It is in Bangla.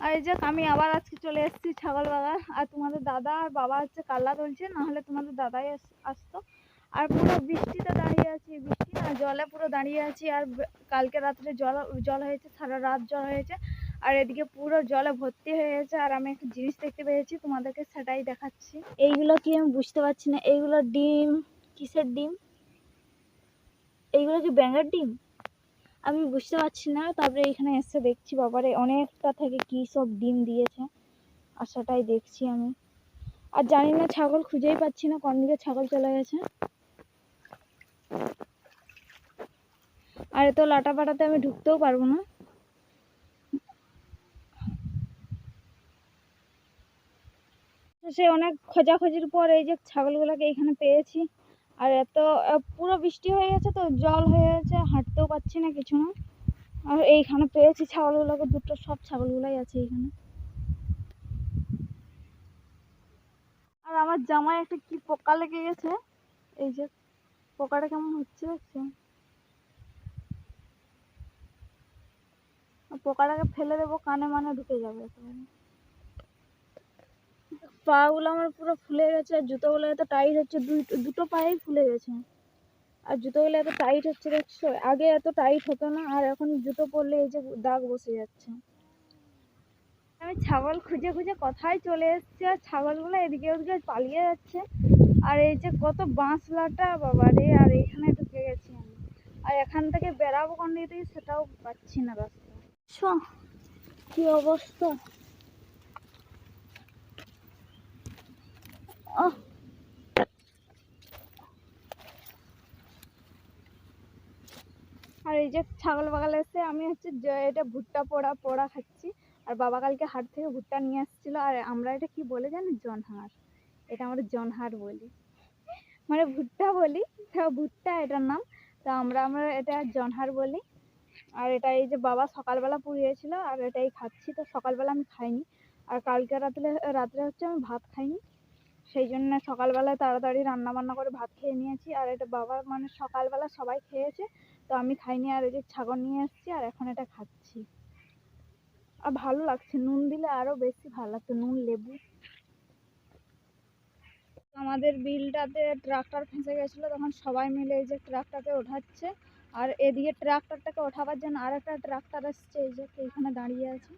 আর এই যে আমি আবার আজকে চলে এসেছি ছাগল বাগান আর তোমাদের দাদা আর বাবা হচ্ছে কাল্লা তুলছে, নাহলে তোমাদের দাদাই আস- আসতো। আর পুরো বৃষ্টিতে দাঁড়িয়ে আছি বৃষ্টি না, জলে পুরো দাঁড়িয়ে আছি। আর কালকে রাত্রে জল জল হয়েছে, সারা রাত জল হয়েছে। আর এদিকে পুরো জলে ভর্তি হয়ে গেছে। আর আমি একটা জিনিস দেখতে পেয়েছি, তোমাদেরকে সেটাই দেখাচ্ছি। এইগুলো কি আমি বুঝতে পারছি না, এইগুলো ডিম, কিসের ডিম? এইগুলো কি ব্যাঙের ডিম? আমি বুঝতে পারছি না। তারপরে এখানে এসে দেখছি, বাবারে, অনেকটা থেকে কি সব ডিম দিয়েছে। আশাটাই দেখছি আমি। আর জানি না, ছাগল খুঁজেই পাচ্ছি না, কোন দিকে ছাগল চলে গেছে। আর এত লাটা পাটাতে আমি ঢুকতেও পারব না। সে অনেক খোঁজাখুঁজির পর এই যে ছাগলগুলোকে এখানে পেয়েছি। আর এত পুরো বৃষ্টি হয়ে গেছে তো, জল হয়ে গেছে, হাঁটতেও পারছি না কিছু না। আর এইখানে পেয়েছি ছাগলগুলোকে, দুটো সব ছাগলগুলাই আছে এইখানে। আর আমার জামায় একটা কি পোকা লেগে গেছে, এই যে পোকাটা কেমন হচ্ছে দেখছ? পোকাটাকে ফেলে দেবো, কানে মানে ঢুকে যাবে পাগুলো আমার পুরো ফুলে গেছে আর জুতোগুলো এত টাইট হচ্ছে দুই- দুটো পায়েই ফুলে গেছে। আর জুতোগুলো এত টাইট হচ্ছে দেখছ? আগে এত টাইট হতো না আর এখন জুতো পরলে এই যে দাগ বসে যাচ্ছে। আমি ছাগল খুঁজে খুঁজে কোথায় চলে এসেছি আর ছাগলগুলো এদিকে ওদিকে পালিয়ে যাচ্ছে। আর এই যে কত বাঁশলাটা বাবা রে আর এইখানে ঢুকে গেছি আমি। আর এখান থেকে বেরাবো কোন দিক সেটাও পাচ্ছি না রাস্তা কি অবস্থা? আর এই যে ছাগল বাগাল এসে আমি হচ্ছে এটা ভুট্টা পোড়া পোড়া খাচ্ছি। আর বাবা কালকে হাট থেকে ভুট্টা নিয়ে আসছিল। আর আমরা এটা কি বলে জানি? জনহার। এটা আমরা জনহার বলি। মানে ভুট্টা বলি। ভুট্টা এটার নাম। তো আমরা আমরা এটা জনহার বলি। আর এটা এই যে বাবা সকালবেলা পুড়িয়েছিল। আর এটাই খাচ্ছি। তো সকালবেলা আমি খাইনি। আর কালকে রাত্রে রাত্রে হচ্ছে আমি ভাত খাইনি। সেই জন্য সকালবেলা তাড়াতাড়ি রান্না বান্না করে ভাত খেয়ে নিয়েছি। আর এটা বাবা মানে সকালবেলা সবাই খেয়েছে, তো আমি খাইনি। আর এই যে ছাগল নিয়ে এসেছি, আর এখন এটা খাচ্ছি। আর ভালো লাগছে, নুন দিলে আরও বেশি ভালো লাগতো, নুন, লেবু। আমাদের বিলটাতে ট্রাক্টর ফেঁসে গেছিল, তখন সবাই মিলে এই যে ট্রাক্টরকে ওঠাচ্ছে। আর এদিকে ট্রাক্টরটাকে ওঠাবার জন্য আর একটা ট্রাক্টর এসছে, এই যে এইখানে দাঁড়িয়ে আছে।